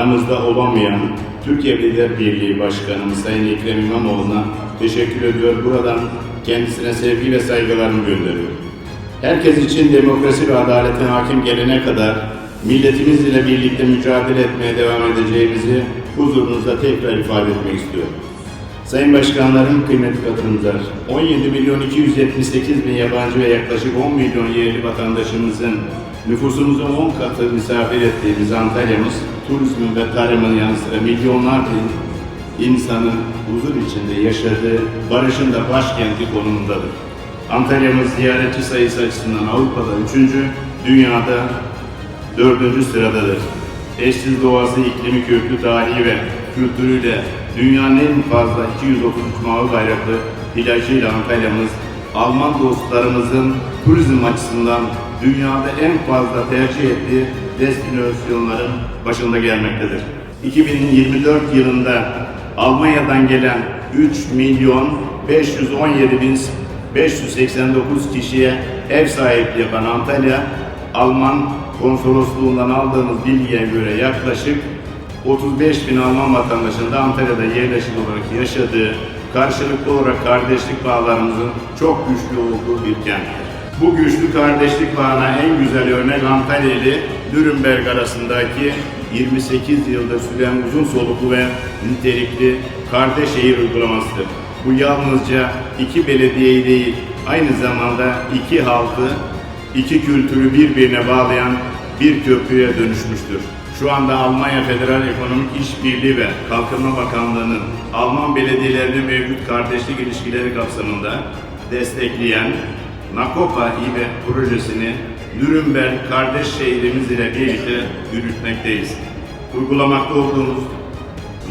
aramızda olamayan Türkiye Belediye Birliği Başkanımız Sayın Ekrem İmamoğlu'na teşekkür ediyor. Buradan kendisine sevgi ve saygılarımı gönderiyorum. Herkes için demokrasi ve adaletin hakim gelene kadar milletimizle ile birlikte mücadele etmeye devam edeceğimizi huzurunuzda tekrar ifade etmek istiyorum. Sayın Başkanlarım, kıymetli katılımcılar, 17 milyon 278 bin yabancı ve yaklaşık 10 milyon yerli vatandaşımızın nüfusumuzun 10 katı misafir ettiğimiz Antalya'mız, turizmin ve tarımın yanı sıra milyonlarca insanın huzur içinde yaşadığı barışın da başkenti konumundadır. Antalya'mız ziyaretçi sayısı açısından Avrupa'da 3. dünyada 4. sıradadır. Eşsiz doğası, iklimi, köklü tarihi ve kültürüyle dünyanın en fazla 233 mavi bayraklı plajıyla Antalya'mız, Alman dostlarımızın turizm açısından dünyada en fazla tercih ettiği destinasyonların başında gelmektedir. 2024 yılında Almanya'dan gelen 3 milyon 517 bin 589 kişiye ev sahipliği yapan Antalya, Alman konsolosluğundan aldığımız bilgiye göre yaklaşık 35 bin Alman vatandaşının da Antalya'da yerleşik olarak yaşadığı, karşılıklı olarak kardeşlik bağlarımızın çok güçlü olduğu bir kenttir. Bu güçlü kardeşlik bağına en güzel örnek Antalya ile Nürnberg arasındaki 28 yılda süren uzun soluklu ve nitelikli kardeş şehir uygulamasıdır. Bu yalnızca iki belediyeyi değil, aynı zamanda iki halkı, iki kültürü birbirine bağlayan bir köprüye dönüşmüştür. Şu anda Almanya Federal Ekonomik İşbirliği ve Kalkınma Bakanlığı'nın Alman belediyelerine mevcut kardeşlik ilişkileri kapsamında destekleyen Nakopa İBE projesini Nürnberg kardeş şehrimiz ile birlikte yürütmekteyiz. Uygulamakta olduğumuz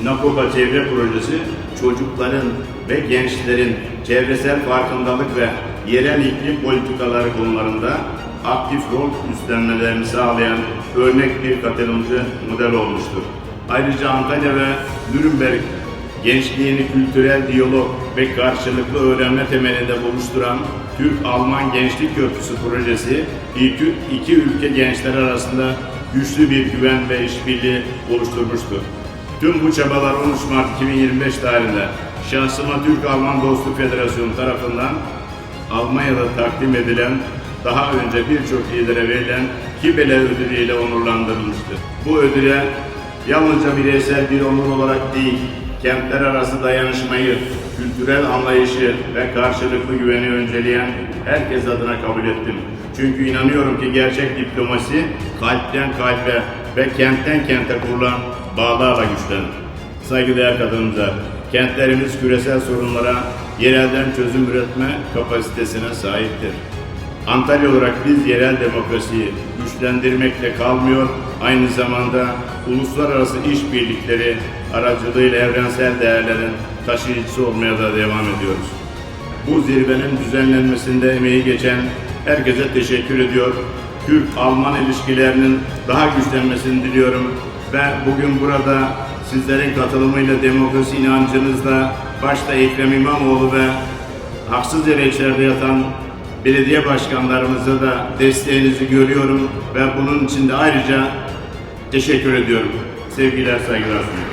Nakoba Çevre Projesi çocukların ve gençlerin çevresel farkındalık ve yerel iklim politikaları konularında aktif rol üstlenmelerini sağlayan örnek bir katılımcı model olmuştur. Ayrıca Antalya ve Nürnberg gençliğini kültürel diyalog ve karşılıklı öğrenme temelinde buluşturan Türk-Alman Gençlik Köprüsü projesi iki, iki ülke gençler arasında güçlü bir güven ve işbirliği oluşturmuştur. Tüm bu çabalar 13 Mart 2025 tarihinde şahsıma Türk-Alman Dostluk Federasyonu tarafından Almanya'da takdim edilen daha önce birçok lidere verilen Kibele ödülü ile onurlandırılmıştır. Bu ödüle yalnızca bireysel bir onur olarak değil, kentler arası dayanışmayı, kültürel anlayışı ve karşılıklı güveni önceleyen herkes adına kabul ettim. Çünkü inanıyorum ki gerçek diplomasi kalpten kalbe ve kentten kente kurulan bağlarla güçlenir. Saygıdeğer katılımcılar, kentlerimiz küresel sorunlara yerelden çözüm üretme kapasitesine sahiptir. Antalya olarak biz yerel demokrasiyi güçlendirmekle kalmıyor, aynı zamanda uluslararası işbirlikleri aracılığıyla evrensel değerlerin taşıyıcısı olmaya da devam ediyoruz. Bu zirvenin düzenlenmesinde emeği geçen herkese teşekkür ediyor. Türk-Alman ilişkilerinin daha güçlenmesini diliyorum ve bugün burada sizlerin katılımıyla demokrasi inancınızla başta Ekrem İmamoğlu ve haksız yere içeride yatan belediye başkanlarımıza da desteğinizi görüyorum ve bunun için de ayrıca teşekkür ediyorum. Sevgiler, saygılar sunuyorum.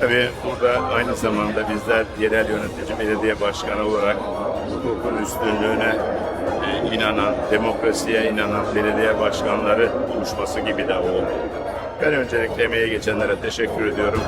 Tabii burada aynı zamanda bizler yerel yönetici belediye başkanı olarak hukukun üstünlüğüne e, inanan, demokrasiye inanan belediye başkanları buluşması gibi de oldu. Ben öncelikle emeğe geçenlere teşekkür ediyorum.